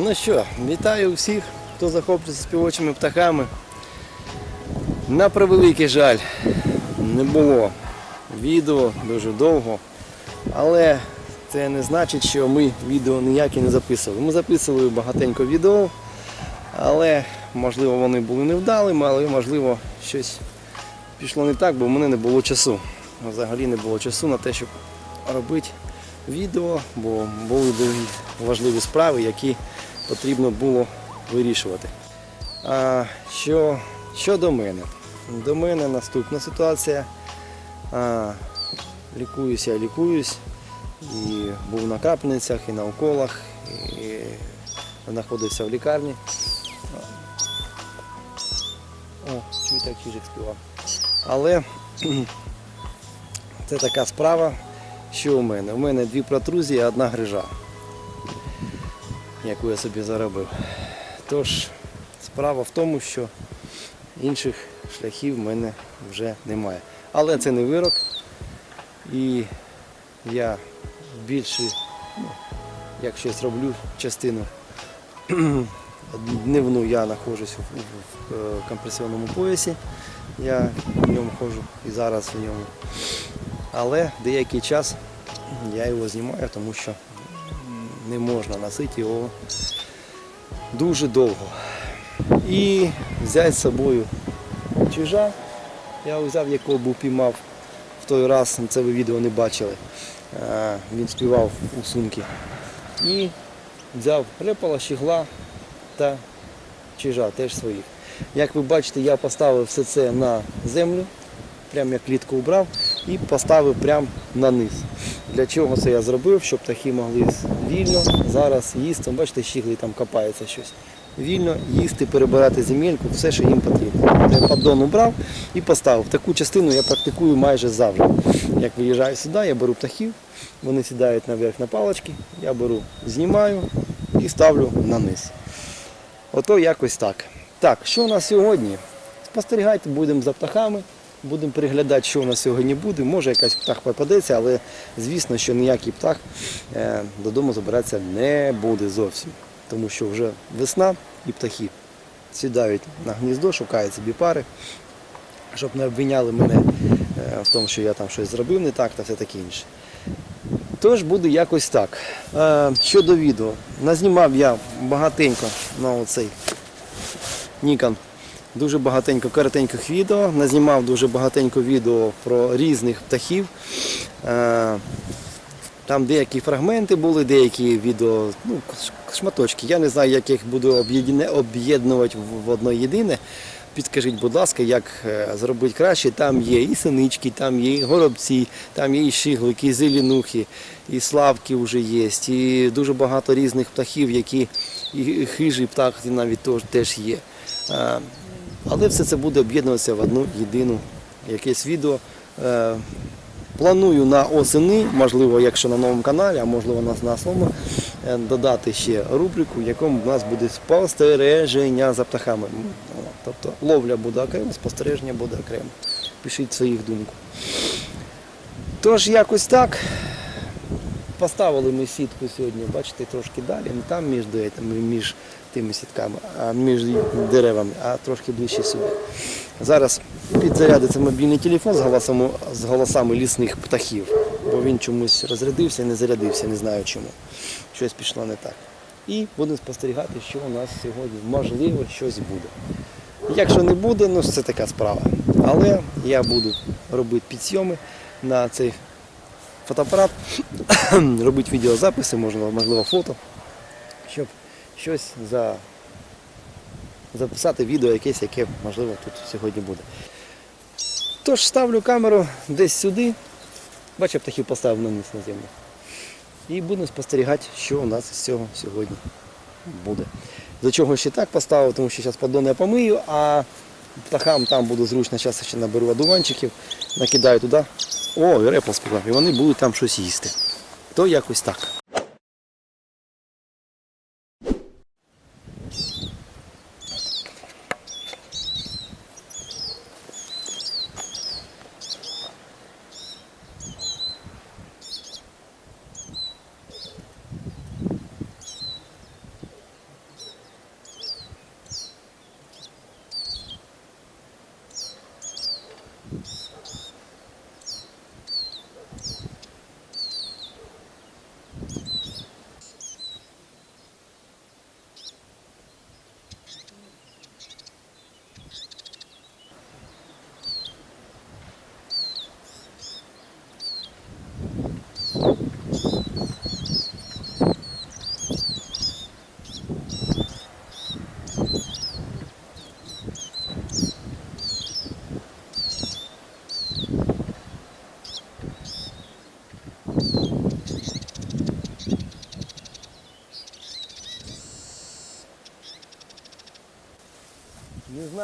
Ну що, вітаю всіх, хто захоплюється співочими птахами. На превеликий жаль, не було відео дуже довго, але це не значить, що ми відео ніякі не записували. Ми записували багатенько відео, але можливо вони були невдалими, але можливо щось пішло не так, бо в мене не було часу. Взагалі не було часу на те, щоб робити відео, бо були дуже важливі справи, які потрібно було вирішувати. А, що, що до мене? До мене наступна ситуація. А, лікуюся, лікуюсь. І був на капельницях, і на уколах, і знаходився в лікарні. О, чую так чижик співав. Але це така справа, що у мене? У мене дві протрузії, одна грижа, яку я собі заробив. Тож, справа в тому, що інших шляхів в мене вже немає. Але це не вирок. І я більше, ну, як щось роблю, частину дневну я знаходжусь в, в компресіонному поясі. Я в ньому ходжу і зараз в ньому. Але деякий час я його знімаю, тому що не можна носити його дуже довго. І взяти з собою чижа. Я взяв, якого був піймав в той раз, це ви відео не бачили. Е, Він співав у сумки. І взяв репала, щегла та чижа, теж своїх. Як ви бачите, я поставив все це на землю, прямо як клітку убрав і поставив прямо на низ. Для чого це я зробив? Щоб птахи могли вільно зараз їсти. Бачите, щігли там копається щось. Вільно їсти, перебирати земельку, все, що їм потрібно. Я поддон убрав і поставив. Таку частину я практикую майже завжди. Як виїжджаю сюди, я беру птахів, вони сідають наверх на палички, я беру, знімаю і ставлю на низ. Ото якось так. Так, що у нас сьогодні? Спостерігайте, будемо за птахами, будемо переглядати, що у нас сьогодні буде. Може якась птах попадеться, але звісно, що ніякий птах е, додому забиратися не буде зовсім. Тому що вже весна і птахи сідають на гніздо, шукають собі пари, щоб не обвиняли мене е, в тому, що я там щось зробив не так та все таке інше. Тож буде якось так. Е, Щодо відео, назнімав я багатенько на оцей Nikon дуже багатенько коротеньких відео, назнімав дуже багатенько відео про різних птахів. Е, Там деякі фрагменти були, деякі відео, ну, шматочки. Я не знаю, як їх буду об'єднувати в- одно єдине. Підкажіть, будь ласка, як е, зробити краще. Там є і синички, там є і горобці, там є і шиглики, і зеленухи, і славки вже є, і дуже багато різних птахів, які і хижі птахи навіть теж- теж є. Але все це буде об'єднуватися в одну єдину якесь відео. Е, Планую на осени, можливо, якщо на новому каналі, а можливо на, на основному, е, додати ще рубрику, в якому в нас буде спостереження за птахами. Тобто ловля буде окремо, спостереження буде окремо. Пишіть своїх думку. Тож якось так. Поставили ми сітку сьогодні, бачите, трошки далі, не там між, дуетами, між тими сітками, а між деревами, а трошки ближче сюди. Зараз підзарядиться мобільний телефон з голосами, з голосами лісних птахів, бо він чомусь розрядився не зарядився, не знаю чому. Щось пішло не так. І будемо спостерігати, що у нас сьогодні можливо щось буде. Якщо не буде, ну це така справа. Але я буду робити підсйоми на цей фотоапарат, робити відеозаписи, можливо, фото, щоб щось за... записати відео якесь, яке можливо тут сьогодні буде. Тож ставлю камеру десь сюди, бачу, птахів поставив на низ на землю. І будемо спостерігати, що у нас з цього сьогодні буде. До чого ще так поставив, тому що зараз поддон я помию, а птахам там буде зручно, зараз ще наберу одуванчиків, накидаю туди. О, і репа співав, і вони будуть там щось їсти. То якось так.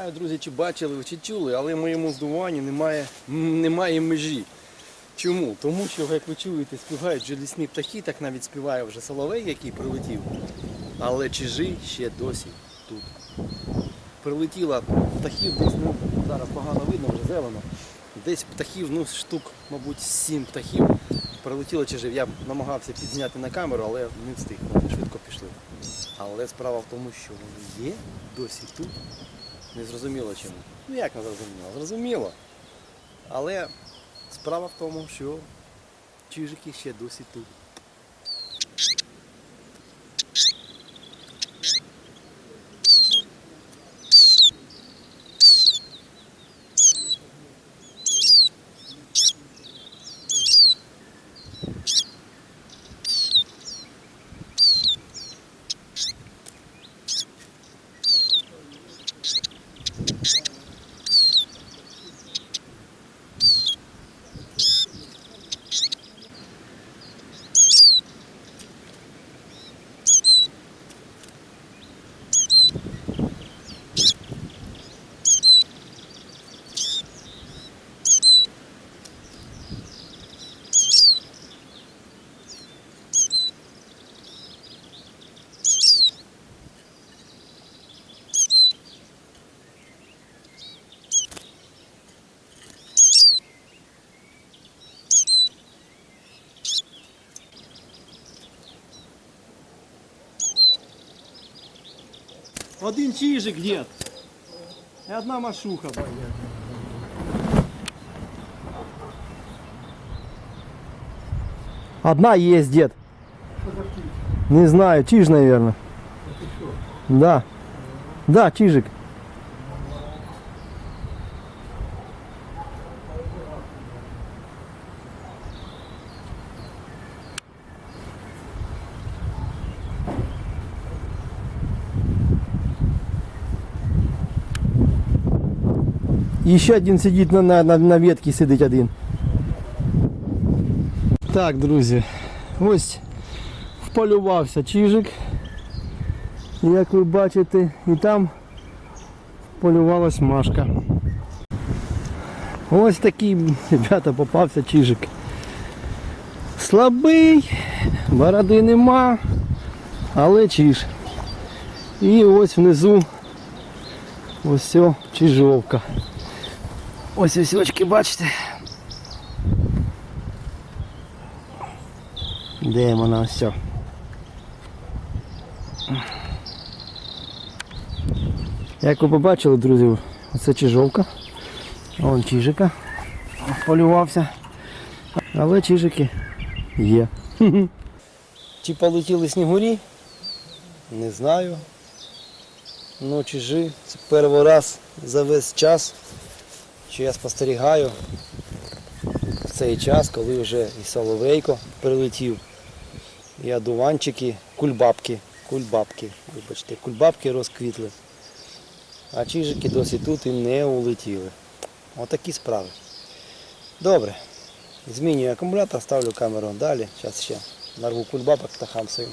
Знаю, друзі, чи бачили чи чули, але моєму здуванню немає, немає межі. Чому? Тому що, як ви чуєте, співають вже лісні птахи, так навіть співає вже соловей, який прилетів. Але чижі ще досі тут. Прилетіла птахів десь, ну, зараз погано видно, вже зелено. Десь птахів, ну, штук, мабуть, сім птахів. Прилетіло чижів. Я намагався підзняти на камеру, але не встиг. Швидко пішли. Але справа в тому, що вони є досі тут. Не зрозуміло чому. Ну як не зрозуміло? Зрозуміло. Але справа в тому, що чужики ще досі тут. Один чижик дед. И одна машуха. Одна есть, дед. Не знаю, чиж, наверное. Да. Да, чижик. Еще один сидит на, на, на, ветке, сидить один. Так, друзі, ось вполювався чижик. Як ви бачите, і там полювалась Машка. Ось такий, ребята, попався чижик. Слабий, бороди нема, але чиж. І ось внизу ось все, чижовка. Ось ось бачите. Де вона ось? Як ви побачили, друзі, оце чижовка. Вон чижика. Полювався. Але чижики є. Чи полетіли снігурі? Не знаю. Ну, чижі. Це перший раз за весь час, що я спостерігаю в цей час, коли вже і Соловейко прилетів, і одуванчики, кульбабки, кульбабки, вибачте, кульбабки розквітли. А чижики досі тут і не улетіли. Отакі справи. Добре. Змінюю акумулятор, ставлю камеру далі. Зараз ще нарву кульбабок птахам своїм.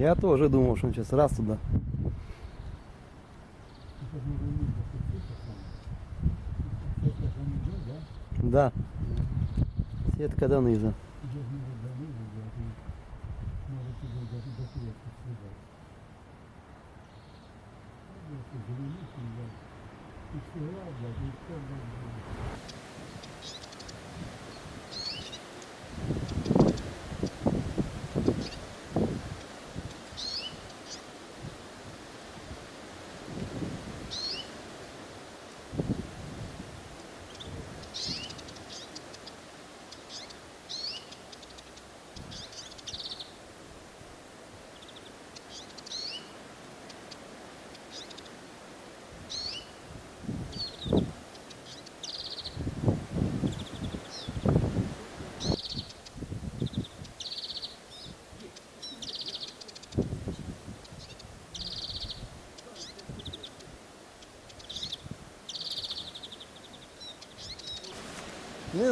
Я тоже думал, что он сейчас раз туда. Да. Сетка до низа. Thank you.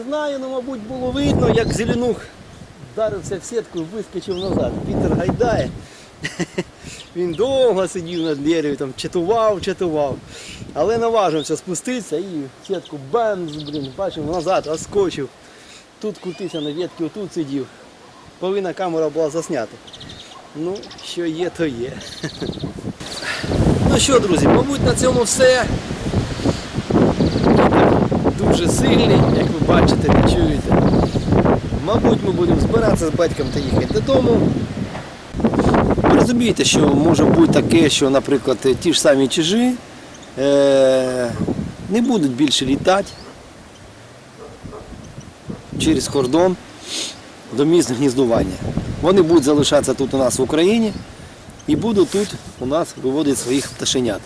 Знаю, ну мабуть було видно, як Зеленух вдарився в сітку і вискочив назад. Вітер гайдає. Він довго сидів на дереві, чатував, чатував. Але наважився спуститися і сітку бамс, блін, бачив, назад, розскочив. Тут крутився на ветці, отут сидів. Повинна камера була заснята. Ну, що є, то є. Ну що, друзі, мабуть, на цьому все. Дуже сильний, бачите, не чуєте. Мабуть, ми будемо збиратися з батьком та їхати додому. Розумієте, що може бути таке, що, наприклад, ті ж самі чижі е- не будуть більше літати через кордон до місць гніздування. Вони будуть залишатися тут у нас в Україні і будуть тут у нас виводити своїх пташенят.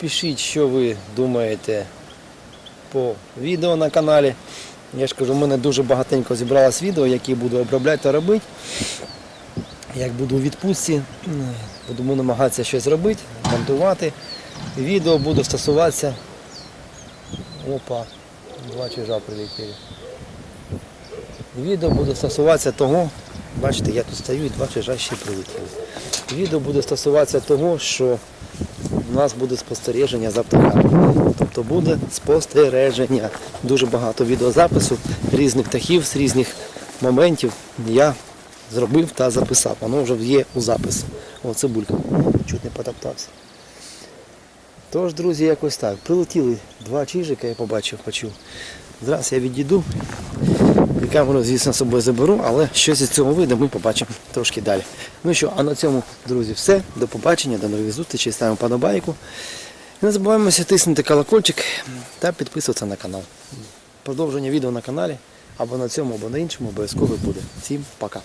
Пишіть, що ви думаєте по відео на каналі. Я ж кажу, в мене дуже багатенько зібралось відео, які буду обробляти та робити. Як буду у відпустці, буду намагатися щось робити, монтувати. Відео буде стосуватися. Опа, два чижа прилетіли. Відео буде стосуватися того, бачите, я тут стою і два чижа ще прилетіли. Відео буде стосуватися того, що нас буде спостереження за птахами. Тобто буде спостереження. Дуже багато відеозапису різних птахів з різних моментів я зробив та записав. Воно вже є у записі. О, цибулька. Чуть не потоптався. Тож, друзі, якось так. Прилетіли два чижика, я побачив, почув. Зараз я відійду. Камеру, звісно, з собою заберу, але щось із цього вийде, ми побачимо трошки далі. Ну що, а на цьому, друзі, все. До побачення, до нових зустрічей, ставимо подобайку. Не забуваємося тиснути колокольчик та підписуватися на канал. Продовження відео на каналі або на цьому, або на іншому обов'язково буде. Всім пока.